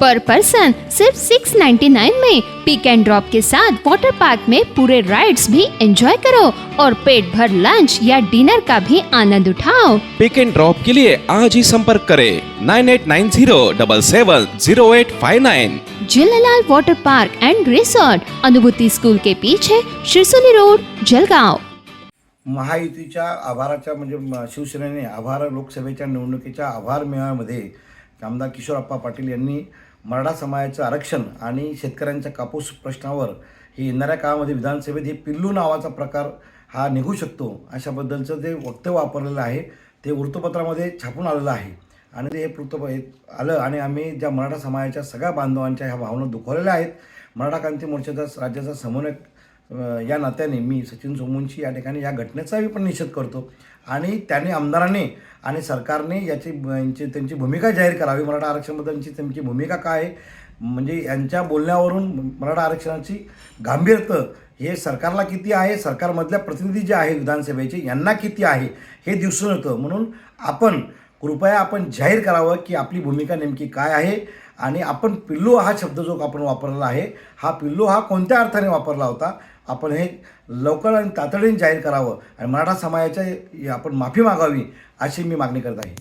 पर person सिर्फ़ 699 में पिक and drop के साथ वाटर पार्क में पूरे राइड्स भी एंजॉय करो और पेट भर लंच या डिनर का भी आनंद उठाओ। पिक एंड ड्रॉप के लिए आज ही संपर्क करें nine eight nine zero double seven zero eight five nine Jhulelal water park and resort Anubhuti school के पीछे शिरसोली रोड जलगांव। महायुतीच्या आभाराच्या म्हणजे म- शिवसेनेने आभार लोकसभेच्या निवडणुकीच्या आभार मेळाव्यामध्ये आमदार किशोरप्पा पाटील यांनी मराठा समाजाचं आरक्षण आणि शेतकऱ्यांच्या कापूस प्रश्नावर हे येणाऱ्या काळामध्ये विधानसभेत हे पिल्लू नावाचा प्रकार हा निघू शकतो अशाबद्दलचं जे वक्तव्य वापरलेलं आहे ते वृत्तपत्रामध्ये छापून आलेलं आहे. आणि ते हे वृत्तप हे आलं आणि आम्ही ज्या मराठा समाजाच्या सगळ्या बांधवांच्या ह्या भावना दुखवलेल्या आहेत मराठा क्रांती मोर्चाचा राज्याचा समन्वयक या नात्याने मी सचिन सोमवंशी या ठिकाणी या घटनेचाही पण निषेध करतो. आणि त्याने आमदाराने आणि सरकारने याची यांची त्यांची भूमिका जाहीर करावी. मराठा आरक्षणाबद्दलची त्यांची भूमिका काय आहे? म्हणजे यांच्या बोलण्यावरून मराठा आरक्षणाची गांभीर्य हे सरकारला किती आहे? सरकारमधल्या प्रतिनिधी जे आहे विधानसभेचे यांना किती आहे? हे दिसून येतं. म्हणून आपण कृपया आपण जाहीर करावं की आपली भूमिका नेमकी काय आहे आणि आपण पिल्लू हा शब्द जो आपण वापरला आहे हा पिल्लू हा कोणत्या अर्थाने वापरला होता आपण हे लवकर आणि तातडीने जाहीर करावं आणि मराठा समाजाच्या आपण माफी मागावी अशी मी मागणी करत आहे.